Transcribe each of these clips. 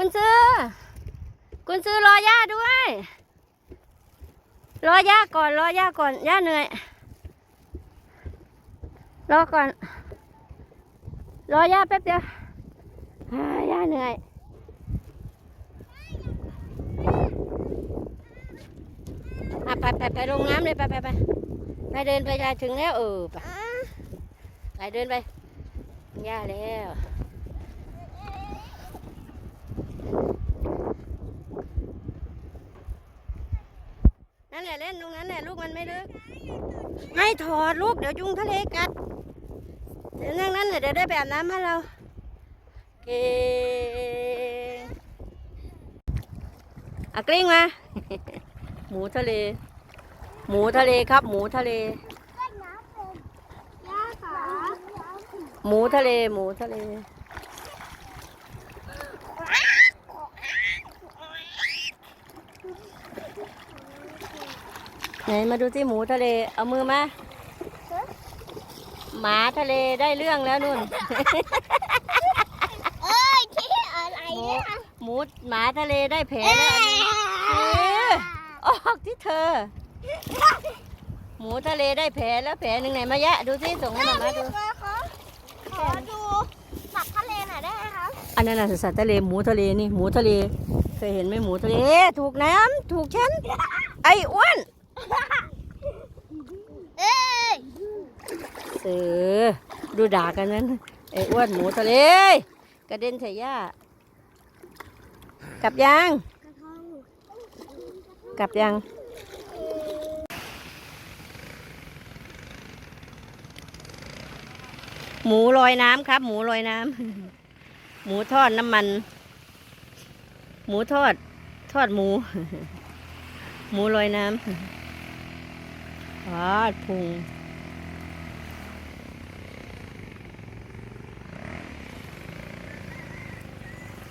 กุญซื้อ กุญซื้อรอย่าด้วย รอย่าก่อน รอย่าก่อน ย่าเหนื่อย รอก่อน รอย่าแป๊บเดียวย่าเหนื่อยอะไปไปไปลงน้ำเลยไปไปไปไปเดินไปจะถึงแล้วเออไปไปเดินไปย่าแล้ว นั่นแหละเล่นตรงนั้นแหละลูกมันไม่ลึก ไม่ถอดลูกเดี๋ยวยุงทะเลกัด เดี๋ยวนั่งนั้นเดี๋ยวได้ไปอาบน้ำให้เรา เก่งอะกลิ้งมา หมูทะเล หมูทะเลครับ หมูทะเลย่าขาหมูทะเล หมูทะเล ไหนมาดูที่หมูทะเล เอามือมา หมาทะเลได้เรื่องแล้วนุ่น เอ้ยที่อะไรหมูเนี่ยหมูหมาทะเลได้แผลแล้วอันนี้เออออกที่เธอ หมูทะเลได้แผลแล้วแผลหนึ่งไหนมาแยะ ดูสิส่งให้มามาดูขอดูสัตว์ทะเลหน่อยได้ไหมคะอันนั้นน่ะสัตว์ทะเลหมูทะเลนี่หมูทะเล เคยเห็นไหมหมูทะเลเอ๊ะถูกน้ำถูกฉันไอ้อ้วน เอ้ยเสือดูด่ากันนั้นไอ้อ้วนหมูทะเลกระเด็นใส่หญ้ากลับยังกลับยังหมูลอยน้ำครับ หมูลอยน้ำหมูทอดน้ำมัน หมูทอด ทอดหมู หมูลอยน้ำ อ๋อพุง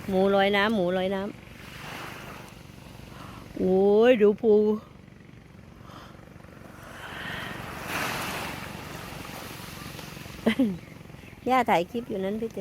หมูลอยน้ำหมูลอยน้ำโอ้ยดูปูย่าถ่ายคลิปอยู่นั้นพี่เจ